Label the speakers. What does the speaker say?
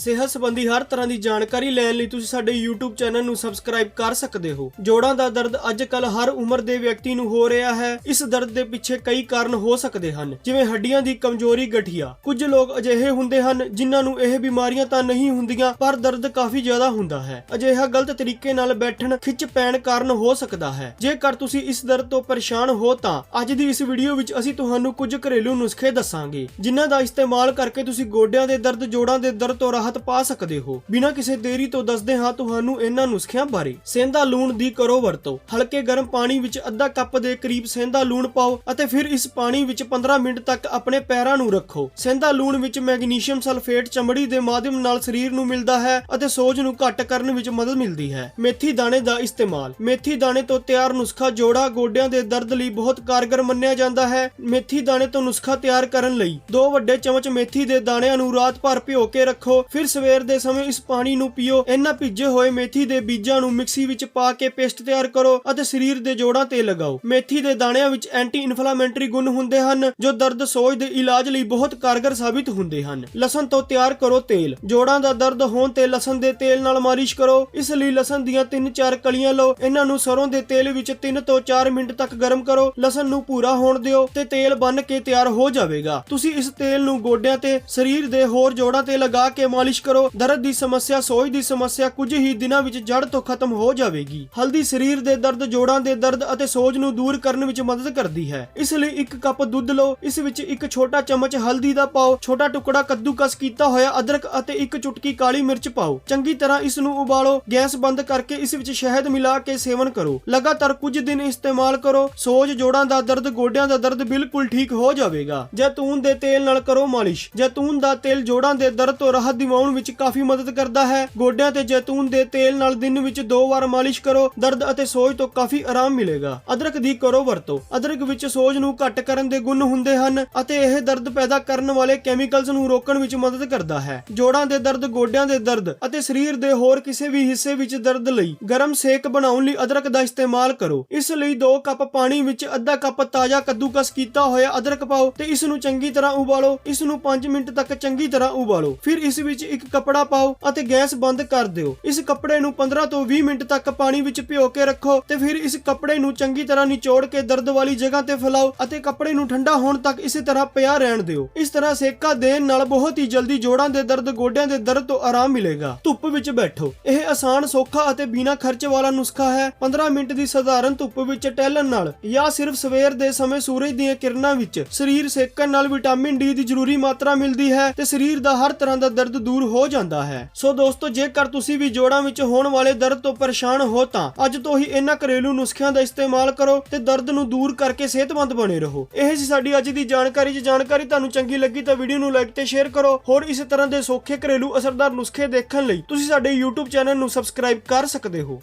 Speaker 1: ਸਿਹਤ ਸੰਬੰਧੀ ਹਰ ਤਰ੍ਹਾਂ ਦੀ ਜਾਣਕਾਰੀ ਲੈਣ ਲਈ ਤੁਸੀਂ ਸਾਡੇ YouTube ਚੈਨਲ ਨੂੰ ਸਬਸਕ੍ਰਾਈਬ ਕਰ ਸਕਦੇ ਹੋ। ਜੋੜਾਂ ਦਾ ਦਰਦ ਅੱਜ-ਕੱਲ ਹਰ ਉਮਰ ਦੇ ਵਿਅਕਤੀ ਨੂੰ ਹੋ ਰਿਹਾ ਹੈ। ਇਸ ਦਰਦ ਦੇ ਪਿੱਛੇ ਕਈ ਕਾਰਨ ਹੋ ਸਕਦੇ ਹਨ। ਜਿਵੇਂ ਹੱਡੀਆਂ ਦੀ ਕਮਜ਼ੋਰੀ ਗਠੀਆ। ਕੁਝ ਲੋਕ ਅਜਿਹੇ ਹੁੰਦੇ ਹਨ ਜਿਨ੍ਹਾਂ ਨੂੰ ਇਹ ਬਿਮਾਰੀਆਂ ਤਾਂ ਨਹੀਂ ਹੁੰਦੀਆਂ, ਪਰ ਦਰਦ ਕਾਫੀ ਜ਼ਿਆਦਾ ਹੁੰਦਾ ਹੈ। ਅਜਿਹਾ ਗਲਤ ਤਰੀਕੇ ਨਾਲ ਬੈਠਣ, ਖਿੱਚ ਪੈਣ ਕਾਰਨ ਹੋ ਸਕਦਾ ਹੈ। ਜੇਕਰ ਤੁਸੀਂ ਇਸ ਦਰਦ ਤੋਂ ਪਰੇਸ਼ਾਨ ਹੋ ਤਾਂ ਅੱਜ ਦੀ ਇਸ ਵੀਡੀਓ ਵਿੱਚ ਅਸੀਂ ਤੁਹਾਨੂੰ ਕੁਝ ਘਰੇਲੂ ਨੁਸਖੇ ਦੱਸਾਂਗੇ, ਜਿਨ੍ਹਾਂ ਦਾ ਇਸਤੇਮਾਲ ਕਰਕੇ ਤੁਸੀਂ ਗੋਡਿਆਂ ਦੇ ਦਰਦ, ਜੋੜਾਂ ਦੇ ਦਰਦ ਤੋਂ ਰਾਹਤ ਪਾ ਸਕਦੇ ਹੋ। ਬਿਨਾਂ ਕਿਸੇ ਦੇਰੀ ਤੋਂ ਦੱਸਦੇ ਹਾਂ ਤੁਹਾਨੂੰ ਇਹਨਾਂ ਨੁਸਖਿਆਂ ਬਾਰੇ। ਸੇਂਦਾ ਲੂਣ ਦੀ ਕਰੋ ਵਰਤੋਂ। ਹਲਕੇ ਗਰਮ ਪਾਣੀ ਵਿੱਚ ਅੱਧਾ ਕੱਪ ਦੇ ਕਰੀਬ ਸੇਂਦਾ ਲੂਣ ਪਾਓ ਅਤੇ ਫਿਰ ਇਸ ਪਾਣੀ ਵਿੱਚ 15 ਮਿੰਟ ਤੱਕ ਆਪਣੇ ਪੈਰਾਂ ਨੂੰ ਰੱਖੋ। ਸੇਂਦਾ ਲੂਣ ਵਿੱਚ ਮੈਗਨੀਸ਼ੀਅਮ ਸਲਫੇਟ ਚਮੜੀ ਦੇ ਮਾਧਿਅਮ ਨਾਲ ਸਰੀਰ ਨੂੰ ਮਿਲਦਾ ਹੈ ਅਤੇ ਸੋਜ ਨੂੰ ਘੱਟ ਕਰਨ ਵਿੱਚ ਮਦਦ ਮਿਲਦੀ ਹੈ। ਮੇਥੀ ਦਾਣੇ ਦਾ ਇਸਤੇਮਾਲ। ਮੇਥੀ ਦਾਣੇ ਤੋਂ ਤਿਆਰ ਨੁਸਖਾ ਜੋੜਾ ਗੋਡਿਆਂ ਦੇ ਦਰਦ ਲਈ ਬਹੁਤ ਕਾਰਗਰ ਮੰਨਿਆ ਜਾਂਦਾ ਹੈ। ਮੇਥੀ ਦਾਣੇ ਤੋਂ ਨੁਸਖਾ ਤਿਆਰ ਕਰਨ ਲਈ ਦੋ ਵੱਡੇ ਚਮਚ ਮੇਥੀ ਦੇ ਦਾਣਿਆਂ ਨੂੰ ਰਾਤ ਭਰ ਭਿਓ ਕੇ ਰੱਖੋ। ਫਿਰ ਫਿਰ ਸਵੇਰ ਦੇ ਸਮੇਂ ਇਸ ਪਾਣੀ ਨੂੰ ਪੀਓ। ਇਹਨਾਂ ਭਿੱਜੇ ਹੋਏ ਮੇਥੀ ਦੇ ਬੀਜਾਂ ਨੂੰ ਮਿਕਸੀ ਵਿੱਚ ਪਾ ਕੇ ਪੇਸਟ ਤਿਆਰ ਕਰੋ ਅਤੇ ਸਰੀਰ ਦੇ ਜੋੜਾਂ ਤੇ ਲਗਾਓ। ਮੇਥੀ ਦੇ ਦਾਣਿਆਂ ਵਿੱਚ ਐਂਟੀ ਇਨਫਲਾਮੇਟਰੀ ਗੁਣ ਹੁੰਦੇ ਹਨ, ਜੋ ਦਰਦ ਸੋਜ ਦੇ ਇਲਾਜ ਲਈ ਬਹੁਤ ਕਾਰਗਰ ਸਾਬਿਤ ਹੁੰਦੇ ਹਨ। ਲਸਣ ਤੋਂ ਤਿਆਰ ਕਰੋ ਤੇਲ। ਜੋੜਾਂ ਦਾ ਦਰਦ ਹੋਣ ਤੇ ਲਸਣ ਦੇ ਤੇਲ ਨਾਲ ਮਾਲਿਸ਼ ਕਰੋ। ਇਸ ਲਈ ਲਸਣ ਦੀਆਂ 3-4 ਕਲੀਆਂ ਲਓ। ਇਹਨਾਂ ਨੂੰ ਸਰੋਂ ਦੇ ਤੇਲ ਵਿੱਚ 3 ਤੋਂ 4 ਮਿੰਟ ਤੱਕ ਗਰਮ ਕਰੋ। ਲਸਣ ਨੂੰ ਪੂਰਾ ਹੋਣ ਦਿਓ ਤੇ ਤੇਲ ਬੰਨ ਕੇ ਤਿਆਰ ਹੋ ਜਾਵੇਗਾ। ਤੁਸੀਂ ਇਸ ਤੇਲ ਨੂੰ ਗੋਡਿਆਂ ਤੇ, ਸਰੀਰ ਦੇ ਹੋਰ ਜੋੜਾਂ ਤੇ ਲਗਾ ਕੇ ਮਾਲਿਸ਼ ਕਰੋ। ਦਰਦ ਦੀ ਸਮੱਸਿਆ, ਸੋਜ ਦੀ ਸਮੱਸਿਆ ਕੁਝ ਹੀ ਦਿਨਾਂ ਵਿੱਚ ਜੜ ਤੋਂ ਖਤਮ ਹੋ ਜਾਵੇਗੀ। ਹਲਦੀ ਸਰੀਰ ਦੇ ਦਰਦ, ਜੋੜਾਂ ਦੇ ਦਰਦ ਅਤੇ ਸੋਜ ਨੂੰ ਦੂਰ ਕਰਨ ਵਿੱਚ ਮਦਦ ਕਰਦੀ ਹੈ। ਇਸ ਲਈ ਇੱਕ ਕੱਪ ਦੁੱਧ ਲਓ। ਇਸ ਵਿੱਚ ਇੱਕ ਛੋਟਾ ਚਮਚ ਹਲਦੀ ਦਾ ਪਾਓ। ਛੋਟਾ ਟੁਕੜਾ ਕੱਦੂਕਸ ਕੀਤਾ ਹੋਇਆ ਅਦਰਕ ਅਤੇ ਇੱਕ ਚੁਟਕੀ ਕਾਲੀ ਮਿਰਚ ਪਾਓ। ਚੰਗੀ ਤਰ੍ਹਾਂ ਇਸ ਨੂੰ ਉਬਾਲੋ। ਗੈਸ ਬੰਦ ਕਰਕੇ ਇਸ ਵਿੱਚ ਸ਼ਹਿਦ ਮਿਲਾ ਕੇ ਸੇਵਨ ਕਰੋ। ਲਗਾਤਾਰ ਕੁਝ ਦਿਨ ਇਸਤੇਮਾਲ ਕਰੋ। ਸੋਜ, ਜੋੜਾਂ ਦਾ ਦਰਦ, ਗੋਡਿਆਂ ਦਾ ਦਰਦ ਬਿਲਕੁਲ ਠੀਕ ਹੋ ਜਾਵੇਗਾ। ਜੈਤੂਨ ਦੇ ਤੇਲ ਨਾਲ ਕਰੋ ਮਾਲਿਸ਼। ਜੈਤੂਨ ਦਾ ਤੇਲ ਜੋੜਾਂ ਦੇ ਦਰਦ ਤੋਂ ਰਾਹਤ ਦੀ ਦਿਵਾਉਣ ਵਿੱਚ ਕਾਫੀ ਮਦਦ ਕਰਦਾ ਹੈ। ਗੋਡਿਆਂ ਤੇ ਜੈਤੂਨ ਦੇ ਤੇਲ ਨਾਲ ਦਿਨ ਵਿੱਚ ਦੋ ਵਾਰ ਮਾਲਿਸ਼ ਕਰੋ, ਦਰਦ ਅਤੇ ਸੋਜ ਤੋਂ ਕਾਫੀ ਆਰਾਮ ਮਿਲੇਗਾ। ਅਦਰਕ ਦੀ ਕਰੋ ਵਰਤੋ। ਅਦਰਕ ਵਿੱਚ ਸੋਜ ਨੂੰ ਘੱਟ ਕਰਨ ਦੇ ਗੁਣ ਹੁੰਦੇ ਹਨ ਅਤੇ ਇਹ ਦਰਦ ਪੈਦਾ ਕਰਨ ਵਾਲੇ ਕੈਮੀਕਲਸ ਨੂੰ ਰੋਕਣ ਵਿੱਚ ਮਦਦ ਕਰਦਾ ਹੈ। ਜੋੜਾਂ ਦੇ ਦਰਦ, ਗੋਡਿਆਂ ਦੇ ਦਰਦ ਅਤੇ ਸਰੀਰ ਦੇ ਹੋਰ ਕਿਸੇ ਵੀ ਹਿੱਸੇ ਵਿੱਚ ਦਰਦ ਲਈ ਗਰਮ ਸੇਕ ਬਣਾਉਣ ਲਈ ਅਦਰਕ ਦਾ ਇਸਤੇਮਾਲ ਕਰੋ। ਇਸ ਲਈ 2 ਕੱਪ ਪਾਣੀ ਵਿੱਚ ਅੱਧਾ ਕੱਪ ਤਾਜ਼ਾ ਕੱਦੂਕਸ ਕੀਤਾ ਹੋਇਆ ਅਦਰਕ ਪਾਓ ਤੇ ਇਸ ਨੂੰ ਚੰਗੀ ਤਰ੍ਹਾਂ ਉਬਾਲੋ। ਇਸ ਨੂੰ 5 ਮਿੰਟ ਤੱਕ ਚੰਗੀ ਤਰ੍ਹਾਂ ਉਬਾਲੋ। ਫਿਰ ਇਸ ਵਿੱਚ ਵਿੱਚ ਇੱਕ ਕੱਪੜਾ ਪਾਓ ਅਤੇ ਗੈਸ ਬੰਦ ਕਰ ਦਿਓ। ਇਸ ਕੱਪੜੇ ਨੂੰ 15 ਤੋਂ 20 ਮਿੰਟ ਤੱਕ ਪਾਣੀ ਵਿੱਚ ਭਿਓ ਕੇ ਰੱਖੋ ਤੇ ਫਿਰ ਇਸ ਕੱਪੜੇ ਨੂੰ ਚੰਗੀ ਤਰ੍ਹਾਂ ਨਿਚੋੜ ਕੇ ਦਰਦ ਵਾਲੀ ਜਗ੍ਹਾ ਤੇ ਫੈਲਾਓ ਅਤੇ ਕੱਪੜੇ ਨੂੰ ਠੰਡਾ ਹੋਣ ਤੱਕ ਇਸੇ ਤਰ੍ਹਾਂ ਪਿਆ ਰਹਿਣ ਦਿਓ। ਇਸ ਤਰ੍ਹਾਂ ਸੇਕਾ ਦੇਣ ਨਾਲ ਬਹੁਤ ਹੀ ਜਲਦੀ ਜੋੜਾਂ ਦੇ ਦਰਦ, ਗੋਡਿਆਂ ਦੇ ਦਰਦ ਤੋਂ ਆਰਾਮ ਮਿਲੇਗਾ। ਧੁੱਪ ਵਿੱਚ ਬੈਠੋ। ਇਹ ਆਸਾਨ, ਸੌਖਾ ਅਤੇ ਬਿਨਾਂ ਖਰਚ ਵਾਲਾ ਨੁਸਖਾ ਹੈ। 15 ਮਿੰਟ ਦੀ ਸਧਾਰਨ ਧੁੱਪ ਵਿੱਚ ਟਹਿਲਣ ਨਾਲ ਜਾਂ ਸਿਰਫ ਸਵੇਰ ਦੇ ਸਮੇਂ ਸੂਰਜ ਦੀਆਂ ਕਿਰਨਾਂ ਵਿੱਚ ਸਰੀਰ ਸੇਕਣ ਨਾਲ ਵਿਟਾਮਿਨ ਡੀ ਦੀ ਜ਼ਰੂਰੀ ਮਾਤਰਾ ਮਿਲਦੀ ਹੈ ਤੇ ਸਰੀਰ ਦਾ ਹਰ ਤਰ੍ਹਾਂ ਦਾ ਦਰਦ ਦੂਰ ਹੋ ਜਾਂਦਾ ਹੈ। ਸੋ ਦੋਸਤੋ, ਜੇਕਰ ਤੁਸੀਂ ਵੀ ਜੋੜਾਂ ਵਿੱਚ ਹੋਣ ਵਾਲੇ ਦਰਦ ਤੋਂ ਪਰੇਸ਼ਾਨ ਹੋ ਤਾਂ ਅੱਜ ਤੋਂ ਹੀ ਇਹਨਾਂ ਘਰੇਲੂ ਨੁਸਖਿਆਂ ਦਾ ਇਸਤੇਮਾਲ ਕਰੋ ਤੇ ਦਰਦ ਨੂੰ ਦੂਰ ਕਰਕੇ ਸਿਹਤਮੰਦ ਬਣੇ ਰਹੋ। ਇਹ ਸੀ ਸਾਡੀ ਅੱਜ ਦੀ ਜਾਣਕਾਰੀ। ਜੇ ਜਾਣਕਾਰੀ ਤੁਹਾਨੂੰ ਚੰਗੀ ਲੱਗੀ ਤਾਂ ਵੀਡੀਓ ਨੂੰ ਲਾਈਕ ਤੇ ਸ਼ੇਅਰ ਕਰੋ। ਹੋਰ ਇਸੇ ਤਰ੍ਹਾਂ ਦੇ ਸੌਖੇ ਘਰੇਲੂ ਅਸਰਦਾਰ ਨੁਸਖੇ ਦੇਖਣ ਲਈ ਤੁਸੀਂ ਸਾਡੇ YouTube ਚੈਨਲ ਨੂੰ ਸਬਸਕ੍ਰਾਈਬ ਕਰ ਸਕਦੇ ਹੋ।